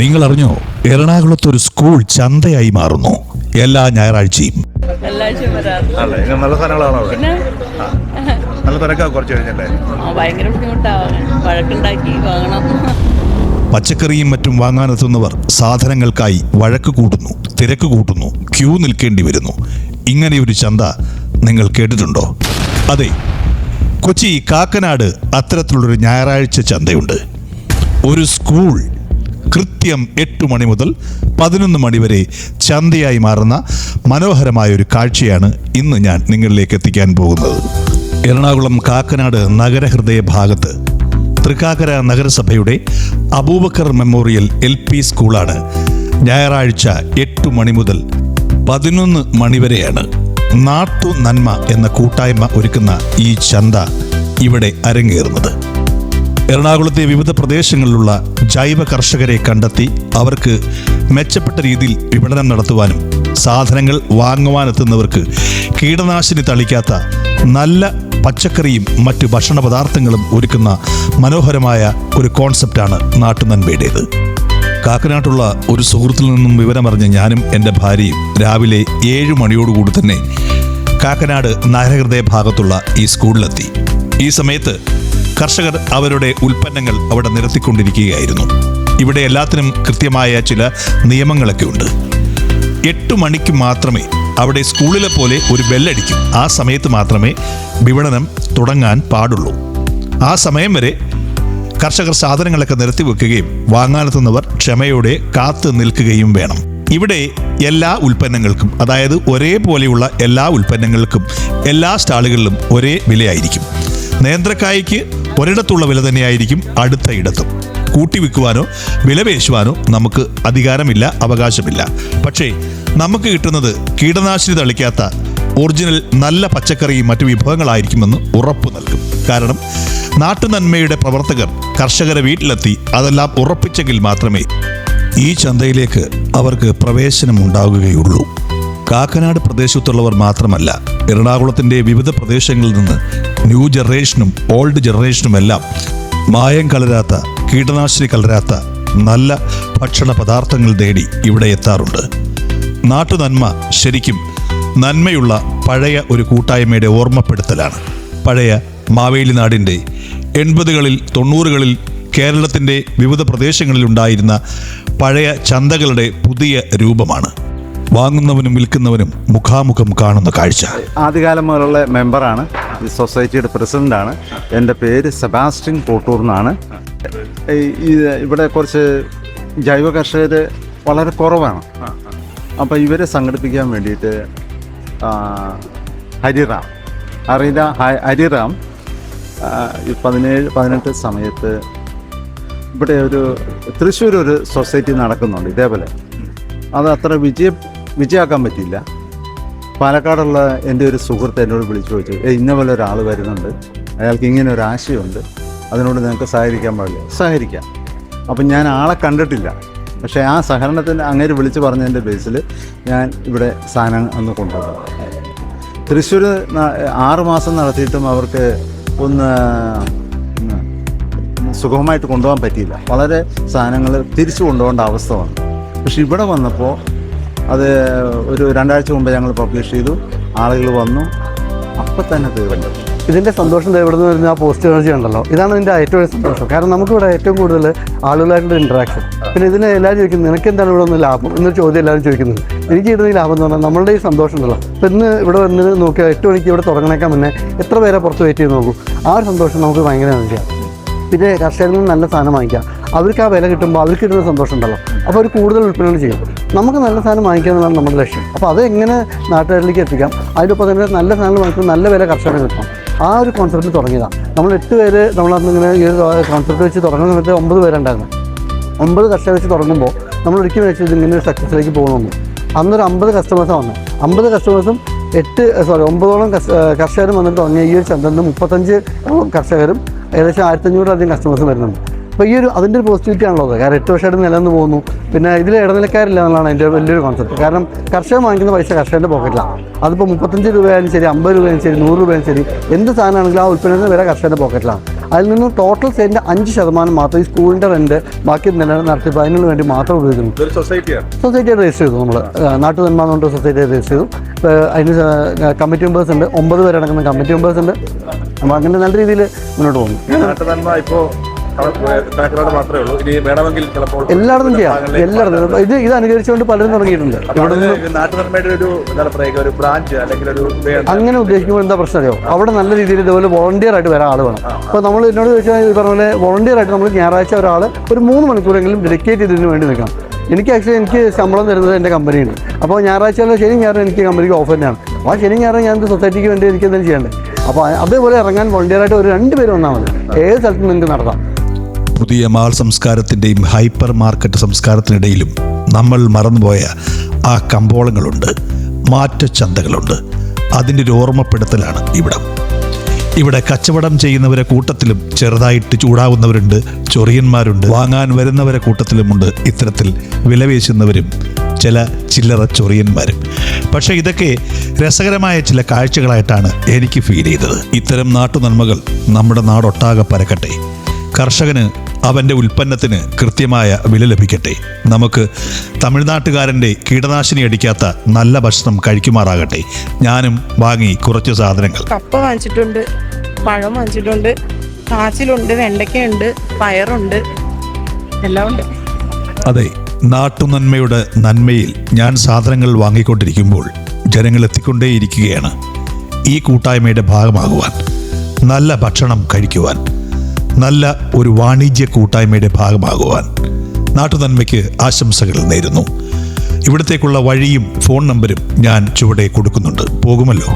നിങ്ങൾ അറിഞ്ഞോ എറണാകുളത്ത് ഒരു സ്കൂൾ ചന്തയായി മാറുന്നു. എല്ലാ ഞായറാഴ്ചയും. നല്ല സാധനങ്ങളാണോ നല്ല തിരക്കാ കുറച്ച് കഴിഞ്ഞല്ലേ ആ, ഭയങ്കര ബുദ്ധിമുട്ടാവും വഴക്കുണ്ടാക്കി വാങ്ങണം. പച്ചക്കറിയും മറ്റും വാങ്ങാനെത്തുന്നവർ സാധനങ്ങൾക്കായി വഴക്ക് കൂട്ടുന്നു തിരക്ക് കൂട്ടുന്നു ക്യൂ നിൽക്കേണ്ടി വരുന്നു. ഇങ്ങനെയൊരു ചന്ത നിങ്ങൾ കേട്ടിട്ടുണ്ടോ? അതെ കൊച്ചി കാക്കനാട് അത്തരത്തിലുള്ളൊരു ഞായറാഴ്ച ചന്തയുണ്ട്. ഒരു സ്കൂൾ കൃത്യം എട്ട് മണി മുതൽ പതിനൊന്ന് മണി വരെ ചന്തയായി മാറുന്ന മനോഹരമായ ഒരു കാഴ്ചയാണ് ഇന്ന് ഞാൻ നിങ്ങളിലേക്ക് എത്തിക്കാൻ പോകുന്നത്. എറണാകുളം കാക്കനാട് നഗരഹൃദയ ഭാഗത്ത് തൃക്കാക്കര നഗരസഭയുടെ അബൂബക്കർ മെമ്മോറിയൽ എൽ പി സ്കൂളാണ് ഞായറാഴ്ച എട്ട് മണി മുതൽ പതിനൊന്ന് മണിവരെയാണ് നാട്ടു നന്മ എന്ന കൂട്ടായ്മ ഒരുക്കുന്ന ഈ ചന്ത ഇവിടെ അരങ്ങേറുന്നത്. എറണാകുളത്തെ വിവിധ പ്രദേശങ്ങളിലുള്ള ജൈവ കർഷകരെ കണ്ടെത്തി അവർക്ക് മെച്ചപ്പെട്ട രീതിയിൽ വിപണനം നടത്തുവാനും സാധനങ്ങൾ വാങ്ങുവാനെത്തുന്നവർക്ക് കീടനാശിനി തളിക്കാത്ത നല്ല പച്ചക്കറിയും മറ്റു ഭക്ഷണ പദാർത്ഥങ്ങളും ഒരുക്കുന്ന മനോഹരമായ ഒരു കോൺസെപ്റ്റാണ് നാട്ടുനന്മയുടേത്. കാക്കനാട്ടുള്ള ഒരു സുഹൃത്തിൽ നിന്നും വിവരമറിഞ്ഞ ഞാനും എന്റെ ഭാര്യയും രാവിലെ ഏഴ് മണിയോടുകൂടി തന്നെ കാക്കനാട് നഗരഹൃദയ ഭാഗത്തുള്ള ഈ സ്കൂളിലെത്തി. ഈ സമയത്ത് കർഷകർ അവരുടെ ഉൽപ്പന്നങ്ങൾ അവിടെ നിരത്തിക്കൊണ്ടിരിക്കുകയായിരുന്നു. ഇവിടെ എല്ലാത്തിനും കൃത്യമായ ചില നിയമങ്ങളൊക്കെ ഉണ്ട് എട്ട് മണിക്ക് മാത്രമേ അവിടെ സ്കൂളിലെ പോലെ ഒരു ബെല്ലടിക്കും. ആ സമയത്ത് മാത്രമേ വിപണനം തുടങ്ങാൻ പാടുള്ളൂ. ആ സമയം വരെ കർഷകർ സാധനങ്ങളൊക്കെ നിരത്തി വെക്കുകയും വാങ്ങാനെത്തുന്നവർ ക്ഷമയോടെ കാത്തു നിൽക്കുകയും വേണം. ഇവിടെ എല്ലാ ഉൽപ്പന്നങ്ങൾക്കും അതായത് ഒരേപോലെയുള്ള എല്ലാ ഉൽപ്പന്നങ്ങൾക്കും എല്ലാ സ്റ്റാളുകളിലും ഒരേ വിലയായിരിക്കും. നേന്ത്രക്കായ്ക്ക് ഒരിടത്തുള്ള വില തന്നെയായിരിക്കും അടുത്ത ഇടത്തും. കൂട്ടി വിൽക്കുവാനോ വില പേശുവാനോ നമുക്ക് അധികാരമില്ല അവകാശമില്ല. പക്ഷേ നമുക്ക് കിട്ടുന്നത് കീടനാശിനി തളിക്കാത്ത ഒറിജിനൽ നല്ല പച്ചക്കറിയും മറ്റു വിഭവങ്ങളായിരിക്കുമെന്ന് ഉറപ്പു നൽകും. കാരണം നാട്ടുനന്മയുടെ പ്രവർത്തകർ കർഷകരെ വീട്ടിലെത്തി അതെല്ലാം ഉറപ്പിച്ചെങ്കിൽ മാത്രമേ ഈ ചന്തയിലേക്ക് അവർക്ക് പ്രവേശനം ഉണ്ടാവുകയുള്ളൂ കാക്കനാട് പ്രദേശത്തുള്ളവർ മാത്രമല്ല എറണാകുളത്തിന്റെ വിവിധ പ്രദേശങ്ങളിൽ നിന്ന് ന്യൂ ജനറേഷനും ഓൾഡ് ജനറേഷനും എല്ലാം മായം കലരാത്ത കീടനാശിനി കലരാത്ത നല്ല ഭക്ഷണ പദാർത്ഥങ്ങൾ തേടി ഇവിടെ എത്താറുണ്ട്. നാട്ടു നന്മ ശരിക്കും നന്മയുള്ള പഴയ ഒരു കൂട്ടായ്മയുടെ ഓർമ്മപ്പെടുത്തലാണ്. പഴയ മാവേലി നാടിന്റെ എൺപതുകളിൽ തൊണ്ണൂറുകളിൽ കേരളത്തിന്റെ വിവിധ പ്രദേശങ്ങളിലുണ്ടായിരുന്ന പഴയ ചന്തകളുടെ പുതിയ രൂപമാണ്. വാങ്ങുന്നവനും വിൽക്കുന്നവനും മുഖാമുഖം കാണുന്ന കാഴ്ച. ആദ്യകാലം മുതലുള്ള മെമ്പറാണ്. ഈ സൊസൈറ്റിയുടെ പ്രസിഡന്റാണ് എന്റെ പേര് സെബാസ്റ്റ്യൻ കോട്ടൂർ എന്നാണ്. ഇവിടെ കുറച്ച് ജൈവ കർഷകർ വളരെ കുറവാണ്. അപ്പോൾ ഇവരെ സംഘടിപ്പിക്കാൻ വേണ്ടിയിട്ട് ഹരിറാം അറിയില്ല ഹരിറാം പതിനേഴ് പതിനെട്ട് സമയത്ത് ഇവിടെ ഒരു തൃശ്ശൂർ ഒരു സൊസൈറ്റി നടക്കുന്നുണ്ട് ഇതേപോലെ. അത് അത്ര വിജയ വിജയമാക്കാൻ പറ്റിയില്ല. പാലക്കാടുള്ള എന്റെ ഒരു സുഹൃത്ത് എന്നോട് വിളിച്ചു ചോദിച്ചു ഏ ഇന്ന പോലെ ഒരാൾ വരുന്നുണ്ട്. അയാൾക്ക് ഇങ്ങനെ ഒരു ആശയമുണ്ട്. അതിനോട് നിങ്ങൾക്ക് സഹകരിക്കാൻ പാടില്ല. സഹകരിക്കാം. അപ്പം ഞാൻ ആളെ കണ്ടിട്ടില്ല. പക്ഷേ ആ സഹകരണത്തിന് അങ്ങേര് വിളിച്ച് പറഞ്ഞതിന്റെ ബേസിൽ ഞാൻ ഇവിടെ സാധനം അന്ന് കൊണ്ടുവന്നു. തൃശ്ശൂർ ആറുമാസം നടത്തിയിട്ടും അവർക്ക് ഒന്ന് സുഖമായിട്ട് കൊണ്ടുപോകാൻ പറ്റിയില്ല. വളരെ സാധനങ്ങൾ തിരിച്ചു കൊണ്ടുപോകേണ്ട അവസ്ഥ വന്നു. പക്ഷെ ഇവിടെ വന്നപ്പോൾ അത് ഒരു രണ്ടാഴ്ച മുമ്പ് ഞങ്ങൾ പബ്ലിഷ് ചെയ്തു. ആളുകൾ വന്നു. അപ്പം തന്നെ തീർന്നു ഇതിന്റെ സന്തോഷം എവിടെ ഇവിടുന്ന് വരുന്ന ആ പോസ്റ്റ് എനർജി ഉണ്ടല്ലോ. ഇതാണ് ഇതിന്റെ ഏറ്റവും വലിയ സന്തോഷം. കാരണം നമുക്കിവിടെ ഏറ്റവും കൂടുതൽ ആളുകളായിട്ടുള്ള ഇന്ററാക്ഷൻ പിന്നെ ഇതിനെ എല്ലാവരും ചോദിക്കുന്നത് നിനക്ക് എന്താണ് ഇവിടെ ഒന്ന് ലാഭം? എന്നൊരു ചോദ്യം എല്ലാവരും ചോദിക്കുന്നത്. എനിക്ക് കിട്ടുന്ന ലാഭം എന്ന് പറഞ്ഞാൽ നമ്മളുടെ ഈ സന്തോഷം ഉണ്ടല്ലോ. അപ്പം ഇന്ന് ഇവിടെ വന്നിട്ട് നോക്കിയാൽ എട്ട് മണിക്ക് ഇവിടെ തുടങ്ങണേക്കാൻ മുന്നേ എത്ര പേരെ പുറത്ത് വെയിറ്റ് ചെയ്ത് നോക്കും? ആ ഒരു സന്തോഷം നമുക്ക് ഭയങ്കര എനർജിയാണ് പിന്നെ കർഷകരിൽ നിന്ന് നല്ല സാധനം വാങ്ങിക്കാം. അവർക്ക് ആ വില കിട്ടുമ്പോൾ അവർക്ക് കിട്ടുന്ന സന്തോഷം ഉണ്ടല്ലോ അപ്പോൾ അവർ കൂടുതൽ ഉൽപ്പന്നങ്ങൾ ചെയ്യും. നമുക്ക് നല്ല സാധനം വാങ്ങിക്കുക എന്നുള്ളതാണ് നമ്മുടെ ലക്ഷ്യം. അപ്പോൾ അതെങ്ങനെ നാട്ടുകാരിലേക്ക് എത്തിക്കാം? അതിനൊപ്പം തന്നെ നല്ല സാധനം വാങ്ങിക്കുമ്പോൾ നല്ല വില കർഷകന് കിട്ടും. ആ ഒരു കോൺസെപ്റ്റ് തുടങ്ങിയതാണ്. നമ്മൾ എട്ട് പേര് നമ്മളന്ന് ഇങ്ങനെ ഈ ഒരു കോൺസെപ്റ്റ് വെച്ച് തുടങ്ങുന്ന സമയത്ത് ഒമ്പത് പേരുണ്ടായിരുന്നു. ഒമ്പത് കർഷകർ വെച്ച് തുടങ്ങുമ്പോൾ നമ്മൾ ഒരിക്കലും വെച്ചത് ഇങ്ങനെ ഒരു സക്സസ്സിലേക്ക് പോകണമെന്ന് അന്നൊരു അമ്പത് കസ്റ്റമേഴ്സാണ് വന്നത്. അമ്പത് കസ്റ്റമേഴ്സും എട്ട് സോറി ഒമ്പതോളം കർഷ- കർഷകരും വന്നിട്ട് തുടങ്ങിയ ഈ ഒരു ചന്തന്ന് മുപ്പത്തഞ്ച് കർഷകരും ഏകദേശം ആയിരത്തഞ്ഞൂറിലധികം കസ്റ്റമേഴ്സ് വരുന്നുണ്ട്. അപ്പോൾ ഈ ഒരു അതിന്റെ ഒരു പോസിറ്റിവിറ്റി ആണല്ലോ കാരണം എട്ട് വർഷമായിട്ട് നിലനിന്ന് പോകുന്നു. പിന്നെ ഇതിൽ ഇടനിലക്കാരില്ല എന്നുള്ളതാണ് എന്റെ വലിയൊരു കോൺസെപ്റ്റ് കാരണം കർഷകൻ വാങ്ങിക്കുന്ന പൈസ കർഷകന്റെ പോക്കറ്റിലാണ് അതിപ്പോൾ മുപ്പത്തഞ്ച് രൂപയായാലും ശരി അമ്പത് രൂപയായാലും ശരി നൂറ് രൂപയായാലും ശരി എന്ത് സാധനമാണെങ്കിലും ആ ഉൽപ്പന്നത്തിന് വില കർഷകന്റെ പോക്കറ്റിലാണ് അതിൽ നിന്ന് ടോട്ടൽ സെയിലിന്റെ അഞ്ച് ശതമാനം മാത്രം ഈ സ്കൂളിന്റെ റെന്റ് ബാക്കി നില നടത്തിപ്പ് അതിനു വേണ്ടി മാത്രം ഉപയോഗിക്കുന്നു. സൊസൈറ്റി രജിസ്റ്റർ ചെയ്തു നമ്മൾ നാട്ടു പറഞ്ഞ സൊസൈറ്റി രജിസ്റ്റർ ചെയ്തു. അതിന് കമ്മിറ്റി മെമ്പേഴ്സ് ഉണ്ട്. ഒമ്പത് പേരടങ്ങുന്ന കമ്മിറ്റി മെമ്പേഴ്സ് ഉണ്ട്. അപ്പോൾ അങ്ങനെ നല്ല രീതിയിൽ മുന്നോട്ട് പോകുന്നു. മാത്രമേ ഉള്ളൂ. ഇനി വേണമെങ്കിൽ ചിലപ്പോൾ എല്ലായിടത്തും ചെയ്യാം. എല്ലായിടത്തും. ഇത് ഇത് അനുകരിച്ചുകൊണ്ട് പലരും തുടങ്ങിയിട്ടുണ്ട്. നാട്ടുനന്മയുടെ ഒരു ഒരു ബ്രാഞ്ച് അല്ലെങ്കിൽ ഒരു അങ്ങനെ ഉദ്ദേശിക്കുമ്പോൾ എന്താ പ്രശ്നം അറിയോ? അവിടെ നല്ല രീതിയിൽ ഇതുപോലെ വോളണ്ടിയർ ആയിട്ട് വരാൻ ആൾ വേണം. അപ്പോൾ നമ്മൾ എന്നോട് ചോദിച്ചാൽ ഈ പറഞ്ഞ പോലെ വോളണ്ടിയർ ആയിട്ട് നമ്മൾ ഞായറാഴ്ച ഒരാൾ ഒരു മൂന്ന് മണിക്കൂറെങ്കിലും ഡെഡിക്കേറ്റ് ചെയ്തതിന് വേണ്ടി നിൽക്കണം. എനിക്ക് ആക്ച്വലി എനിക്ക് ശമ്പളം തരുന്നത് എന്റെ കമ്പനിയാണ്. അപ്പോൾ ഞായറാഴ്ച ശനി ഞായറും എനിക്ക് കമ്പനിക്ക് ഓഫ് തന്നെയാണ്. അപ്പോൾ ആ ശനി ഞായറും ഞാൻ സൊസൈറ്റിക്ക് വേണ്ടി എനിക്ക് എന്തെങ്കിലും ചെയ്യണ്ടേ? അപ്പോൾ അതേപോലെ ഇറങ്ങാൻ വോളണ്ടിയർ ആയിട്ട് ഒരു രണ്ട് പേര് വന്നാൽ മതി. ഏത് സ്ഥലത്തും നിങ്ങൾക്ക് നടത്താം. പുതിയ മാൾ സംസ്കാരത്തിന്റെയും ഹൈപ്പർ മാർക്കറ്റ് സംസ്കാരത്തിനിടയിലും നമ്മൾ മറന്നുപോയ ആ കമ്പോളങ്ങളുണ്ട് മാറ്റച്ചന്തകളുണ്ട്. അതിന്റെ ഒരു ഓർമ്മപ്പെടുത്തലാണ് ഇവിടം. ഇവിടെ കച്ചവടം ചെയ്യുന്നവരെ കൂട്ടത്തിലും ചെറുതായിട്ട് ചൂടാവുന്നവരുണ്ട് ചൊറിയന്മാരുണ്ട് വാങ്ങാൻ വരുന്നവരെ കൂട്ടത്തിലുമുണ്ട്. ഇത്തരത്തിൽ വിലവേശുന്നവരും ചില ചില്ലറ ചൊറിയന്മാരും. പക്ഷേ ഇതൊക്കെ രസകരമായ ചില കാഴ്ചകളായിട്ടാണ് എനിക്ക് ഫീൽ ചെയ്തത്. ഇത്തരം നാട്ടു നാട്ടുനന്മകൾ നമ്മുടെ നാടൊട്ടാകെ പരക്കട്ടെ. കർഷകന് അവന്റെ ഉൽപ്പന്നത്തിന് കൃത്യമായ വില ലഭിക്കട്ടെ. നമുക്ക് തമിഴ്നാട്ടുകാരന്റെ കീടനാശിനി അടിക്കാത്ത നല്ല ഭക്ഷണം കഴിക്കുമാറാകട്ടെ. ഞാനും വാങ്ങി കുറച്ച് സാധനങ്ങൾ. കപ്പ വാങ്ങിച്ചിട്ടുണ്ട് പഴം വാങ്ങിച്ചിട്ടുണ്ട് കാച്ചിലുണ്ട് വെണ്ടയ്ക്കയുണ്ട് പയറുണ്ട് എല്ലാം ഉണ്ട്. അതെ നാട്ടുനന്മയുടെ നന്മയിൽ ഞാൻ സാധനങ്ങൾ വാങ്ങിക്കൊണ്ടിരിക്കുമ്പോൾ ജനങ്ങൾ എത്തിക്കൊണ്ടേയിരിക്കുകയാണ്. ഈ കൂട്ടായ്മയുടെ ഭാഗമാകുവാൻ നല്ല ഭക്ഷണം കഴിക്കുവാൻ നല്ല ഒരു വാണിജ്യ കൂട്ടായ്മയുടെ ഭാഗമാകുവാൻ നാട്ടുനന്മയ്ക്ക് ആശംസകൾ നേരുന്നു. ഇവിടത്തേക്കുള്ള വഴിയും ഫോൺ നമ്പരും ഞാൻ ചുവടെ കൊടുക്കുന്നുണ്ട്. പോകുമല്ലോ?